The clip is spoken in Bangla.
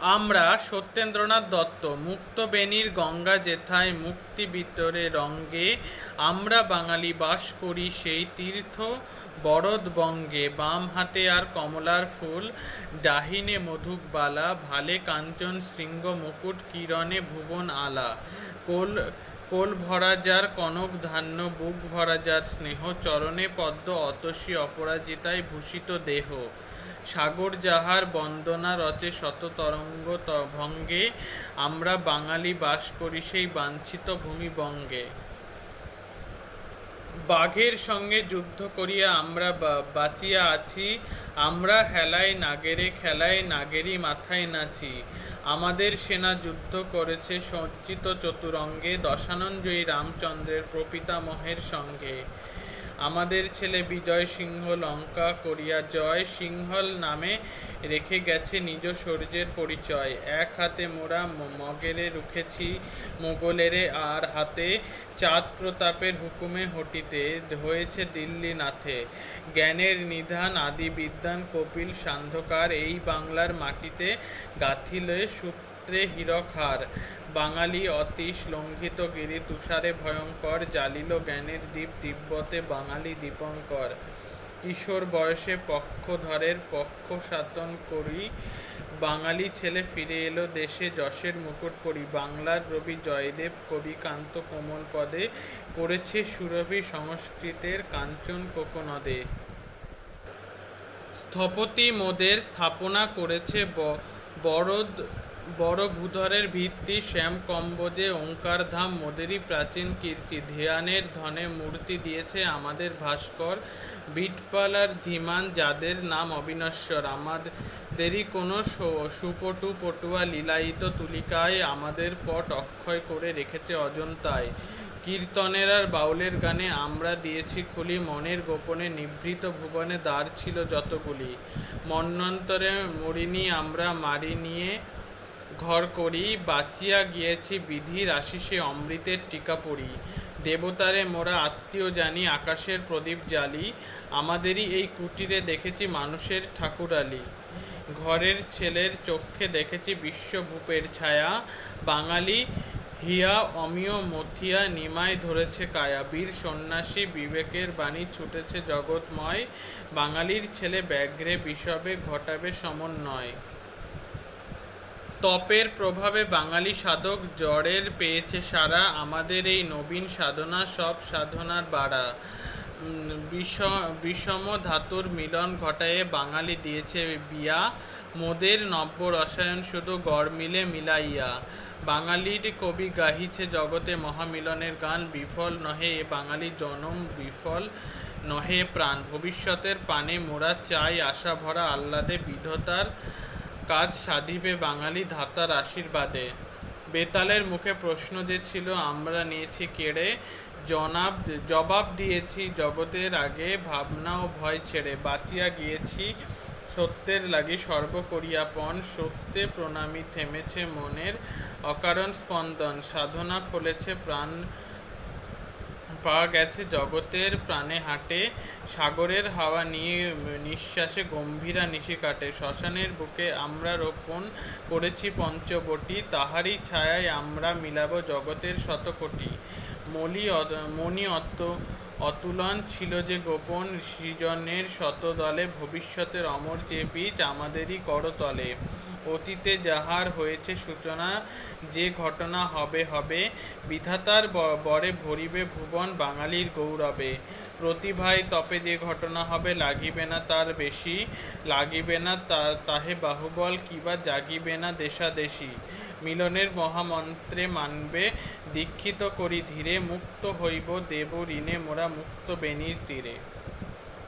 আমরা সত্যেন্দ্রনাথ দত্ত মুক্তবেণীর গঙ্গা যেথায় মুক্তি ভিতরে রঙ্গে, আমরা বাঙালি বাস করি সেই তীর্থ বরদবঙ্গে। বাম হাতে আর কমলার ফুল, ডাহিনে মধুক বালা, ভালে কাঞ্চন শৃঙ্গ মুকুট কিরণে ভুবন আলা। কোল কোল ভরা যার কনক ধান্য, বুক ভরা যার স্নেহ, চরণে পদ্ম অতসী অপরাজিতায় ভূষিত দেহ। সাগর যাহার বন্দনা রচে শত তরঙ্গ ভঙ্গে, আমরা বাঙালি বাস করি সেই বাঞ্ছিত ভূমিবঙ্গে বাঘের সঙ্গে যুদ্ধ করিয়া আমরা বাঁচিয়া আছি, আমরা হেলায় নাগেরে, খেলায় নাগেরই মাথায় নাচি। আমাদের সেনা যুদ্ধ করেছে সজ্জিত চতুরঙ্গে দশানঞ্জয়ী রামচন্দ্রের প্রপিতামহের সঙ্গে। আমাদের ছেলে বিজয় সিংহ লঙ্কা করিয়া জয় সিংহল নামে রেখে গেছে নিজ শৌর্যের পরিচয়। এক হাতে মোরা মগেরে রুখেছি মোগলেরে, আর হাতে চাঁদ প্রতাপের হুকুমে হটিতে হয়েছে দিল্লি নাথে। জ্ঞানের নিধান আদি বিদ্যান কপিল সান্ধ্যকার এই বাংলার মাটিতে গাথিলে সূত্রে হীরকহার বাঙালি অতীশ লঙ্ঘিত গিরি তুষারে ভয়ঙ্কর জালিল জ্ঞানের দ্বীপ তিব্বতে বাঙালি দীপঙ্কর। কিশোর বয়সে পক্ষধরের পক্ষ সাতন করি। বাঙালি ছেলে ফিরে এলো দেশে, যশের মুকুট পরি। বাংলার রবি জয়দেব, কবি কান্ত কোমল পদে। করেছে সুরভি সংস্কৃতের কাঞ্চন কোকনদে। স্থপতি মোদের স্থাপনা করেছে ব- বড়দ বড় ভূধরের ভিত্তি শ্যাম কম্বোজে ওঙ্কারধাম, মোদেরই প্রাচীন কীর্তি। ধ্যানের ধনে মূর্তি দিয়েছে আমাদের ভাস্কর। বিটপালার ধীমান, যাদের নাম অবিনশ্বর। আমাদেরই কোনো সুপটু পটুয়া লীলায়িত তুলিকায় আমাদের পট অক্ষয় করে রেখেছে অজন্তায়। কীর্তনের আর বাউলের গানে আমরা দিয়েছি খুলি মনের গোপনে নিভৃত ভুবনে দ্বার ছিল যতগুলি। মন্বন্তরে মরিনি আমরা মারি নিয়ে ঘর করি, বাঁচিয়া গিয়েছি বিধির আশিসে অমৃতের টিকা পড়ি। দেবতারে মোরা আত্মীয় জানি, আকাশের প্রদীপ জ্বালি, আমাদেরই এই কুটিরে দেখেছি মানুষের ঠাকুরালি। ঘরের ছেলের চক্ষে দেখেছি বিশ্বভূপের ছায়া, বাঙালি হিয়া অমিয় মথিয়া নিমায় ধরেছে কায়া। বীর সন্ন্যাসী বিবেকের বাণী ছুটেছে জগৎময়, বাঙালির ছেলে ব্যাঘ্রে বিষবে ঘটাবে সমন্বয়। তপের প্রভাবে বাঙালি সাধক জড়ের পেয়েছে সারা। আমাদের এই নবীন সাধনা সব সাধনার বাড়া। বিষম ধাতুর মিলন ঘটায়ে বাঙালি দিয়েছে বিয়া। মোদের নব্য রসায়ন শুধু গড় মিলে মিলাইয়া। বাঙালির কবি গাহিছে জগতে মহামিলনের গান, বিফল নহে এ বাঙালি জনম, বিফল নহে প্রাণ। ভবিষ্যতের পানে মোরা চাই আশা ভরা আহ্লাদে বিধতার কাজ সাধিবে বাঙালি ধাতার আশীর্বাদে। বেতালের মুখে প্রশ্ন যে ছিল, আমরা নিয়েছি কেড়ে, জনাব, জবাব দিয়েছি জগতের আগে, ভাবনা ও ভয় ছেড়ে, বাঁচিয়া গিয়েছি সত্যের লাগি সর্ব করিয়াপন সত্যে প্রণামী থেমেছে মনের অকারণ স্পন্দন, সাধনা ফলেছে প্রাণ, পাওয়া গেছে জগতের প্রাণে হাটে সাগরের হাওয়া নিয়ে নিঃশ্বাসে গম্ভীরা নিশি কাটে। শ্মশানের বুকে আমরা রোপণ করেছি পঞ্চবটি, তাহারই ছায়ায় আমরা মিলাব জগতের শতকোটি। মলি মণি অত অতুলন ছিল যে গোপন সৃজনের শতদলে, ভবিষ্যতের অমর যে বীজ আমাদেরই করতলে। অতীতে যাহার হয়েছে সূচনা, যে ঘটনা হবে হবে। বিধাতার বরে ভরিবে ভুবন বাঙালির গৌরবে। প্রতিভায় তপে যে ঘটনা হবে, লাগিবে না তার বেশি, লাগিবে না তাহে বাহুবল কিবা জাগিবে না দেশাদেশি। মিলনের মহামন্ত্রে মানবে, দীক্ষিত করি ধীরে, মুক্ত হইব দেব ঋণে মোরা মুক্ত বেণীর তীরে।